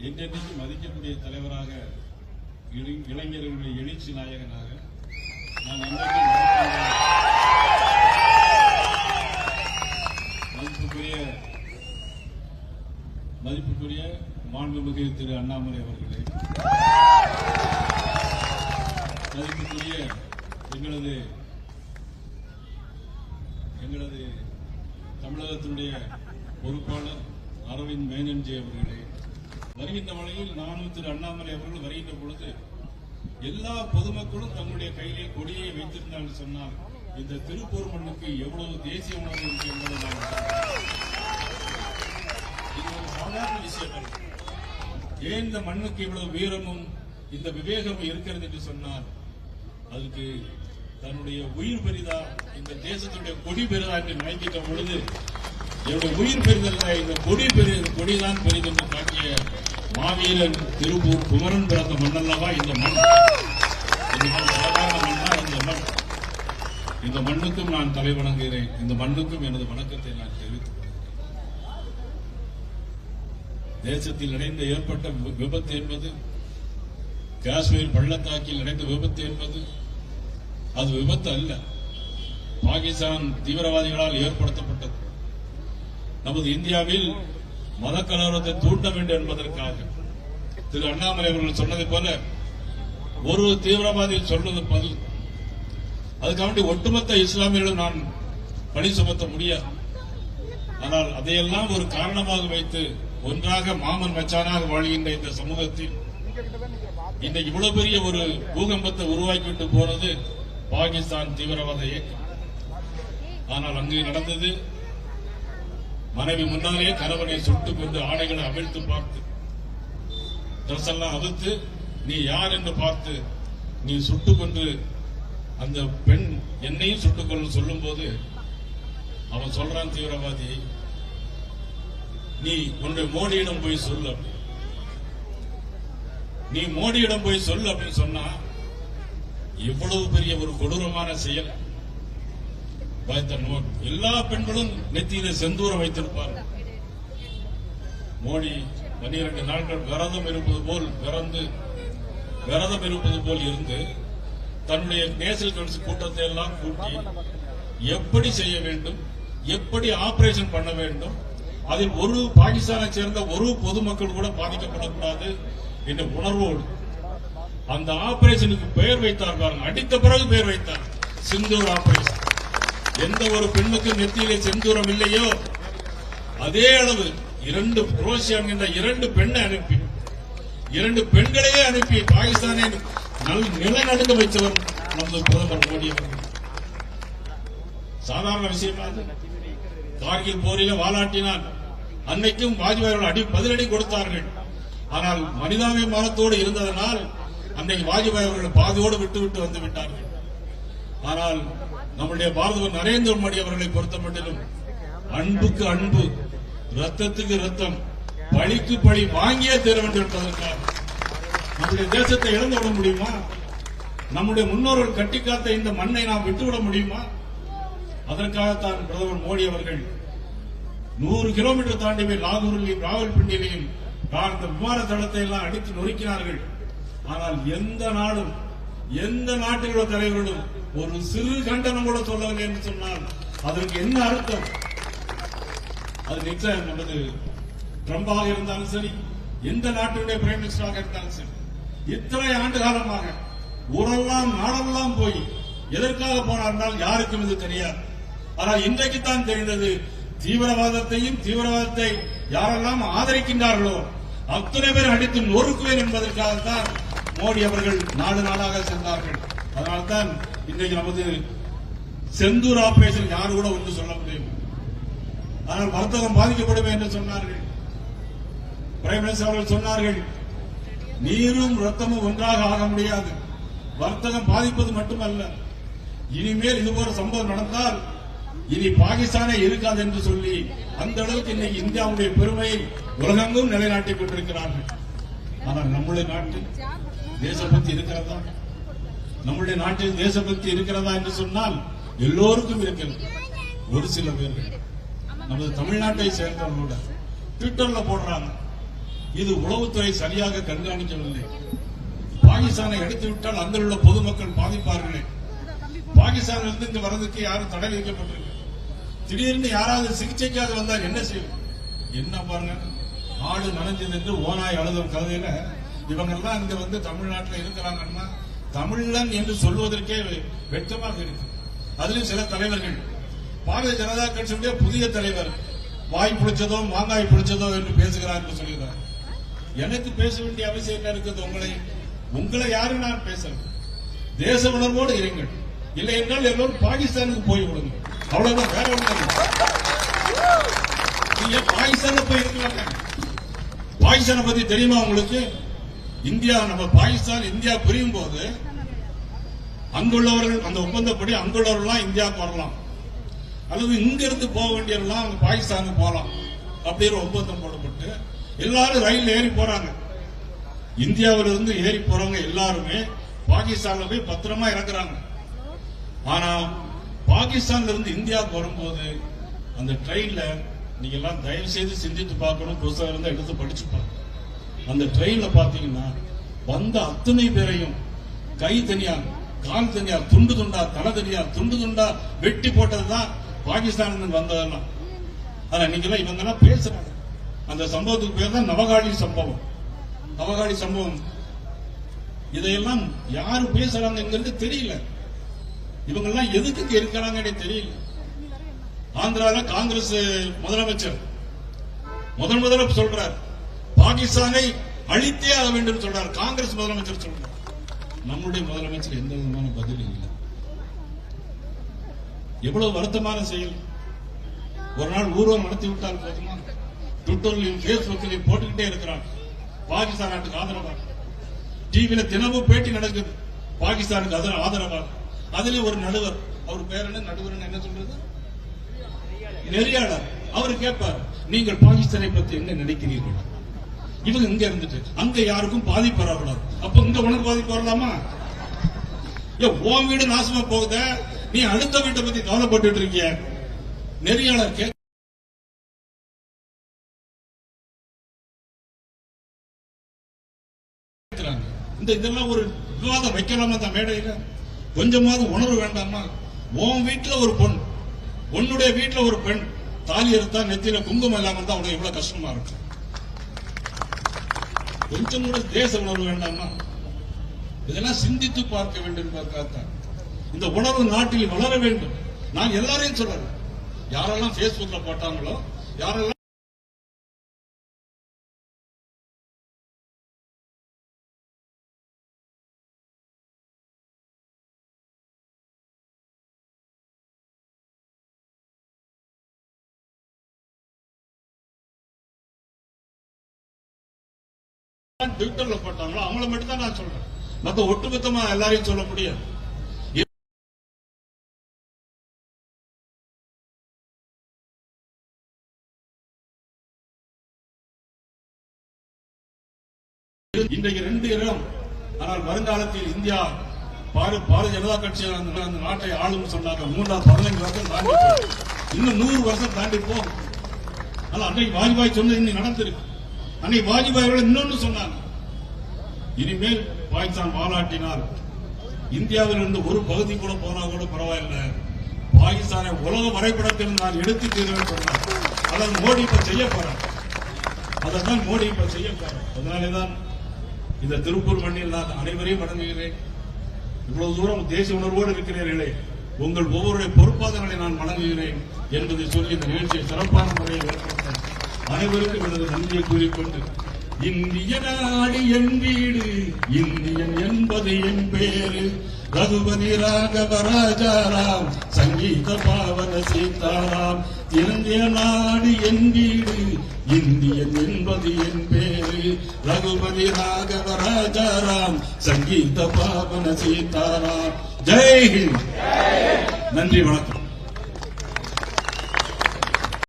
என்றென்றைக்கு மதிக்கக்கூடிய தலைவராக இளைஞர்களுடைய எழுச்சி நாயகனாக நான் மதிப்புக்குரிய மதிப்புக்குரிய மாண்புமிகு திரு அண்ணாமலை அவர்களே மதிப்புக்குரிய எங்களது எங்களது தமிழகத்தினுடைய பொறுப்பாளர் அரவிந்த் மேனன்ஜி அவர்களே வருகின்ற வழியில் நானும் திரு அண்ணாமலை அவர்கள் வருகின்ற பொழுது எல்லா பொதுமக்களும் தங்களுடைய கையிலே கொடியை வைத்திருந்தார்கள் சொன்னால் இந்த திருப்பூர் மண்ணுக்கு எவ்வளவு தேசிய உணர்வு இருக்கு என்பதை நான் இது ஒரு சாதாரண விஷயம் ஏன் இந்த மண்ணுக்கு இவ்வளவு வீரமும் இந்த விவேகமும் இருக்கிறது என்று சொன்னால் அதுக்கு தன்னுடைய உயிர் பெரிதா இந்த தேசத்துடைய கொடி பெரிதா என்று நினைக்கின்ற பொழுது என்னுடைய உயிர் பெரிதல்ல இந்த கொடி பெரிய கொடிதான் பெரிதென்று காட்டிய மாவீரன் திருப்பூர் குமரன் பிறந்த மண்ணல்லவா இந்த மண். இந்த சாதாரண மண்ணா இந்த மண். இந்த மண்ணுக்கும் நான் தலை வணங்குகிறேன். இந்த மண்ணுக்கும் எனது வணக்கத்தை நான் தெரிவித்துக் கொள்கிறேன். தேசத்தில் இணைந்த ஏற்பட்ட விபத்து என்பது காஷ்மீர் பள்ளத்தாக்கில் நடந்த விபத்து என்பது அது விபத்து அல்ல. பாகிஸ்தான் தீவிரவாதிகளால் ஏற்படுத்தப்பட்டது. நமது இந்தியாவில் மத கலவரத்தை தூண்ட வேண்டும் என்பதற்காக. திரு அண்ணாமலை அவர்கள் சொன்னதை போல ஒரு தீவிரவாதி சொல்வது பதில். அதுக்காண்டி ஒட்டுமொத்த இஸ்லாமியர்களும் நான் பணி சுமத்த முடியாது. ஆனால் அதையெல்லாம் ஒரு காரணமாக வைத்து ஒன்றாக மாமன் மச்சானாக வாழ்கின்ற இந்த சமூகத்தில் இந்த இவ்வளவு பெரிய ஒரு பூகம்பத்தை உருவாக்கிவிட்டு போனது பாகிஸ்தான் தீவிரவாத இயக்கம். ஆனால் அங்கு நடந்தது மனைவி முன்னாலே கணவனை சுட்டுக் கொண்டு ஆடைகளை அவிழ்த்து பார்த்து ட்ரெஸ் எல்லாம் அவிழ்த்து நீ யார் என்று பார்த்து நீ சுட்டுக் கொண்டு அந்த பெண் என்னையும் சுட்டுக் கொள்ள சொல்லும் போது அவன் சொல்றான் தீவிரவாதி நீ உன்னுடைய மோடியிடம் போய் சொல்லு அப்படி. நீ மோடியிடம் போய் சொல்லு அப்படின்னு சொன்னா எவ்வளவு பெரிய ஒரு கொடூரமான செயல் எல்லா பெண்களும் நெத்தியில செந்தூரம் வைத்திருப்பார்கள் மோடி பன்னிரண்டு நாட்கள் விரதம் இருப்பது போல் பிறந்து விரதம் இருப்பது போல் இருந்து தன்னுடைய நேசல் கவுன்சில் கூட்டத்தை எல்லாம் கூட்டி எப்படி செய்ய வேண்டும் எப்படி ஆபரேஷன் பண்ண வேண்டும் அதில் ஒரு பாகிஸ்தானை சேர்ந்த ஒரு பொதுமக்கள் கூட பாதிக்கப்படக்கூடாது என்ற உணர்வோடு அந்த ஆபரேஷனுக்கு பெயர் வைத்தார் பாருங்க. அடித்த பிறகு பெயர் வைத்தார். சிந்தூர் ஆபரேஷன். எந்த ஒரு பெண்ணுக்கு நெத்தியிலே செந்தூரம் இல்லையோ? அதே அளவு இரண்டு குரோஷியா இரண்டு பெண்ணை அனுப்பி இரண்டு பெண்களையே அனுப்பி பாகிஸ்தானை நல் நிலநடுங்க வைத்தவர் நமது பிரதமர் மோடி அவர்கள். சாதாரண விஷயமா கார்கில் போரில வாலாட்டினான் அன்னைக்கும் வாஜ்பாய் அவர்கள் அடி பதிலடி கொடுத்தார்கள். ஆனால் மனிதாபிமானத்தோடு இருந்ததனால் அன்னைக்கு வாஜ்பாய் அவர்கள் பாதியோடு விட்டு விட்டு வந்து விட்டார்கள். ஆனால் நம்முடைய பாரதவர் நரேந்திர மோடி அவர்களை பொறுத்தமட்டிலும் அன்புக்கு அன்பு ரத்தத்துக்கு ரத்தம் பழிக்கு பழி வாங்கியே தர வேண்டும் என்பதற்காக நம்முடைய தேசத்தை இழந்து விட முடியுமா? நம்முடைய முன்னோர்கள் கட்டிக்காத்த இந்த மண்ணை நாம் விட்டுவிட முடியுமா? அதற்காகத்தான் பிரதமர் மோடி அவர்கள் நூறு கிலோமீட்டர் தாண்டி போய் லாகூரிலையும் ராவல்பிண்டியிலையும் நான் இந்த விமான தளத்தை எல்லாம் அடித்து நொறுக்கினார்கள். ஆனால் எந்த நாடும் எந்த நாட்டில் தலைவர்களும் ஒரு சிறு கண்டனம் கூட சொல்லவில்லை என்று சொன்னால் அதற்கு என்ன அர்த்தம்? அது எக்ஸாம் நமது ட்ரம்பாக இருந்தாலும் சரி எந்த நாட்டினுடைய பிரைம் மினிஸ்டராக இருந்தாலும் சரி. இத்தனை ஆண்டு காலமாக ஊரெல்லாம் நாடெல்லாம் போய் எதற்காக போனார்னால் யாருக்கும் இது தெரியாது. ஆனால் இன்றைக்கு தான் தெரிந்தது தீவிரவாதத்தையும் தீவிரவாதத்தை யாரெல்லாம் ஆதரிக்கின்றார்களோ அத்தனை பேர் அடித்து நொறுக்குவேன் என்பதற்காகத்தான் மோடி அவர்கள் நாடு நாடாக சென்றார்கள். அதனால்தான் இன்றைக்கு நமது செந்தூர் ஆபரேஷன் யாரு கூட ஒன்று சொல்ல முடியும். ஆனால் வர்த்தகம் பாதிக்கப்படும் என்று சொன்னார்கள். பிரைம் மினிஸ்டர் அவர்கள் சொன்னார்கள் நீரும் ரத்தமும் ஒன்றாக ஆக முடியாது. வர்த்தகம் பாதிப்பது மட்டுமல்ல. இனிமேல் இது சம்பவம் நடந்தால் இனி பாகிஸ்தானே இருக்காது என்று சொல்லி அந்த அளவுக்கு இன்னைக்கு இந்தியாவுடைய பெருமையை உலகெங்கும் நிலைநாட்டிக் கொண்டிருக்கிறார்கள். ஆனால் நம்முடைய நாட்டில் தேசபக்தி இருக்கிறதா? நம்முடைய நாட்டில் தேசபக்தி இருக்கிறதா என்று சொன்னால் எல்லோருக்கும் இருக்கிறது. ஒரு சில பேர்கள். நமது தமிழ்நாட்டை சேர்ந்தவங்க கூட ட்விட்டர்ல போடுறாங்க. இது உளவுத்துறை சரியாக கண்காணிக்கவில்லை. பாகிஸ்தானை எடுத்து விட்டால் அங்கில் உள்ள பொதுமக்கள் பாதிப்பார்களே. பாகிஸ்தானிலிருந்து இங்க வர்றதுக்கு யாரும் தடை வைக்கப்பட்டிருக்கு. திடீர்னு யாராவது சிகிச்சைக்காக வந்தால் என்ன செய்யும் என்ன பாருங்க. ஆடு நனைஞ்சது என்று ஓனாய் அழுதும் கதையில இவங்க எல்லாம் இங்க வந்து தமிழ்நாட்டில் இருக்கிறாங்கன்னா தமிழன் என்று சொல்வதற்கே வெட்கமாக இருக்கு. அதுலயும் சில தலைவர்கள் பாரதிய ஜனதா கட்சியுடைய புதிய தலைவர் வாய் பிடிச்சதோ மாங்காய் பிடிச்சதோ என்று பேசுகிறார் என்று சொல்கிறார் எனக்கு பேச வேண்டிய அவசியம் என்ன இருக்குது உங்களை? உங்களை யாரும் நான் பேசல தேச உணர்வோடு இருங்கள். இல்லை என்றால் எல்லோரும் பாகிஸ்தானுக்கு போய் விடுங்க அவ்வளவுதான் வேற ஒண்ணு நீங்க போய் இருக்கலாம் பாகிஸ்தானை பத்தி தெரியுமா உங்களுக்கு? இந்தியா நம்ம பாகிஸ்தான் இந்தியா பிரியும் போது அங்குள்ளவர்கள் அந்த ஒப்பந்தப்படி அங்குள்ளவர்கள்லாம் இந்தியாவுக்கு வரலாம். அல்லது இங்கிருந்து போக வேண்டியவர்கள்லாம் அவங்க பாகிஸ்தானுக்கு போகலாம். அப்படிங்கிற ஒப்பந்தம் போடப்பட்டு எல்லாரும் ரயில் ஏறி போறாங்க. இந்தியாவில இருந்து ஏறி போறவங்க எல்லாருமே பாகிஸ்தான்ல போய் பத்திரமா இறக்குறாங்க ஆனா பாகிஸ்தான்ல இருந்து இந்தியாவுக்கு வரும்போது அந்த ட்ரெயின்ல நீங்க எல்லாம் தயவு செய்து சிந்தித்து பார்க்கணும். புத்தகம் இருந்தால் எடுத்து படிச்சு பார்க்கணும். அந்த ட்ரெயின்ல பாத்தீங்கன்னா வந்த அத்தனை பேரையும் கை தனியா கால் தனியார் துண்டு துண்டா தலை தனியார் துண்டு துண்டா வெட்டி போட்டதுதான் பாகிஸ்தான் வந்ததெல்லாம். ஆனா நீங்க எல்லாம் இவங்க எல்லாம் பேசுறாங்க. அந்த சம்பவத்துக்கு பேர் தான் நவகாளி சம்பவம். நவகாளி சம்பவம். இதையெல்லாம் யாரு பேசுறாங்கிறது தெரியல. இவங்க எல்லாம் எதுக்கு இங்க இருக்கிறாங்கன்னு தெரியல. ஆந்திரால காங்கிரஸ் முதலமைச்சர். முதல் முதல்ல சொல்றாரு. பாகிஸ்தானை அழித்தே ஆக வேண்டும் சொல்றார். காங்கிரஸ் முதலமைச்சர் சொல்றார். நம்முடைய முதலமைச்சர் எந்த விதமான பதில் இல்லை. எவ்வளவு வருத்தமான செயல். ஒரு நாள் ஊர்வலம் நடத்தி விட்டால் போதுமா? ட்விட்டர்லையும் பேஸ்புக்லையும் போட்டுக்கிட்டே இருக்கிறாங்க பாகிஸ்தான் நாட்டுக்கு ஆதரவாக டிவியில தினமும் பேட்டி நடக்குது. பாகிஸ்தானுக்கு அதர- ஆதரவாக அதுலயும் ஒரு நடுவர். அவர் பேர் என்ன? நடுவர் என்ன சொல்றது? நெறியாளர். அவர் கேட்பார் நீங்கள் பாகிஸ்தானை பத்தி என்ன நினைக்கிறீர்கள்? இவங்க இங்க இருந்துட்டு அங்க யாருக்கும் பாதிப்பு வரக்கூடாது. அப்ப இங்க உனக்கு பாதிப்பு வரலாமா? ஏ உன் வீடு நாசமா போகுத? நீ அடுத்த வீட்டை பத்தி கவலைப்பட்டுட்டு இருக்கிய? நெறியாளர் கே இந்த இதெல்லாம் ஒரு விவாதம் வைக்கலாமா தான் மேடையில? கொஞ்சமாவது உணர்வு வேண்டாமா? உன் வீட்டுல ஒரு பொண் உன்னுடைய வீட்டுல ஒரு பெண் தாலி எடுத்தா நெத்தியில குங்குமம் இல்லாம இருந்தா உனக்கு எவ்வளவு கஷ்டமா இருக்கு? கொஞ்சம் கூட தேச உணர்வு வேண்டாமா? இதெல்லாம் சிந்தித்து பார்க்க வேண்டும் என்பதற்காகத்தான். இந்த உணர்வு நாட்டில் வளர வேண்டும். நான் எல்லாரையும் சொல்றேன். யாரெல்லாம் பேஸ்புக்ல போட்டாங்களோ யாரெல்லாம் ட்விட்டர்ல போட்டாங்களோ அவங்கள மட்டும் தான் நான் சொல்றேன். மத்த ஒட்டுமொத்தமா எல்லாரையும் சொல்ல முடியாது. இன்றைக்கு ரெண்டு இடம். ஆனால் வருங்காலத்தில் இந்தியா பாரு பாரதிய ஜனதா கட்சி அந்த நாட்டை ஆளும் சொன்னாங்க. மூன்றாவது பதினைஞ்சு வருஷம் தாண்டி இன்னும் நூறு வருஷம் தாண்டி போகும். ஆனால் அன்றைக்கு வாஜ்பாய் சொன்னது இன்னைக்கு நடந்திருக்கு. அன்னை வாஜ்பாய் அவர்கள் இன்னொன்னு சொன்னாங்க. இனிமேல் பாகிஸ்தான் பாராட்டினால் இந்தியாவில் இருந்து ஒரு பகுதி கூட போனா கூட பரவாயில்லை. பாகிஸ்தானை உலக வரைபடத்தில் நான் எடுத்து தீர்வேன் சொன்னார். அதான் மோடி இப்ப செய்ய போறார். அதைத்தான் மோடி இப்ப செய்ய போறார். அதனாலேதான் இந்த திருப்பூர் மண்ணில் நான் அனைவரையும் வணங்குகிறேன். இவ்வளவு தூரம் தேசிய உணர்வோடு இருக்கிறீர்களே. உங்கள் ஒவ்வொருடைய பொறுப்பாதங்களை நான் வணங்குகிறேன் என்பதை சொல்லி இந்த நிகழ்ச்சியை சிறப்பான முறையில் ஏற்படுத்த அனைவருக்கும் எனது நன்றியை கூறிக்கொண்டு இந்திய நாடு என் வீடு இந்தியன் என்பது என் பேரு. ரகுபதி ராகவ ராஜாராம் சங்கீத பாவன சீதாராம். இந்திய நாடு என் வீடு இந்தியன் என்பது என் பேரு. ரகுபதி ராகவ ராஜாராம் சங்கீத பாவன சீதாராம். ஜெய் ஹிந்த். நன்றி வணக்கம்.